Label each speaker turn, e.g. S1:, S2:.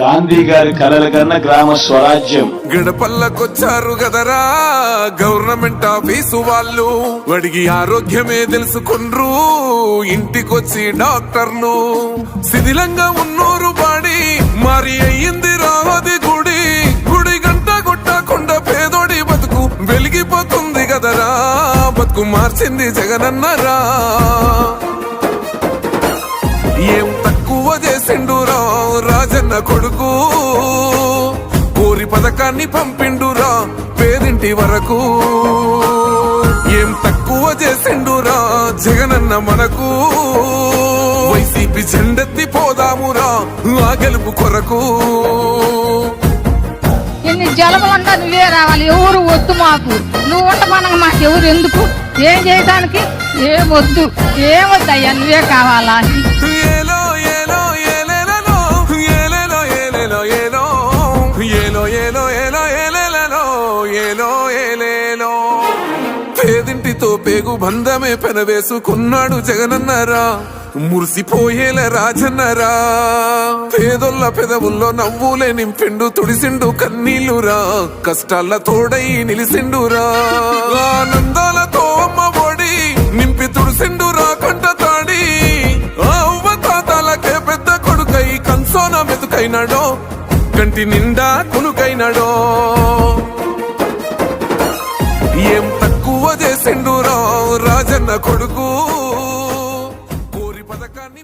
S1: గాంధీ గారి కలల కన్నా గ్రామ స్వరాజ్యం.
S2: గడపల్లకొచ్చారు గదరా గవర్నమెంట్ ఆఫీసు వాళ్ళు. వాడికి ఆరోగ్యమే తెలుసుకుండ్రు ఇంటికొచ్చి డాక్టర్లు. శిథిలంగా ఉన్నోరు బాడి మరి అయ్యింది రావది గుడి. గుడి గంట కొట్టకుండా పేదోడి బతుకు వెలిగిపోతుంది గదరా. బతుకు మార్చింది జగనన్నరా. కొడుకు. ఊరి పథకాన్ని పంపిండురా పేరింటి వరకు. ఏం తక్కువ చేసిండురా జగనన్న మనకు. వైసీపీ జెండెత్తి పోదామురా ఆ గెలుపు కొరకు.
S3: ఎన్ని జలములంతా నువ్వే రావాలి ఎవరు వద్దు మాకు. నువ్వు ఉండమనగా మాకు ఎవరు ఎందుకు? ఏం చేయడానికి ఏం వద్దు ఏం వద్దయ్యా నువ్వే కావాలా?
S2: ఏలో ఏలేలో. పేదింటితో పేగు బంధమే పెనవేసుకున్నాడు జగనన్నరా. మురిసిపోయేల రాజన్నరా. పేదొల్ల పెదవుల్లో నవ్వులే నింపిండు తుడిసిండు కన్నీళ్ళురా. కష్టాల తోడై నిలిసిండురా. ఆనందాలతో అమ్మ ఒడి నింపి తుడిసిండురా కంట తాడి. అవ్వ తాతలకే పెద్ద కొడుకై కన్సోన మెతుకైనాడో. కంటి నిండా కునుకైనాడో. ఏం తక్కువ చేసిండు రాజన్న కొడుకు? కోరి పథకాన్ని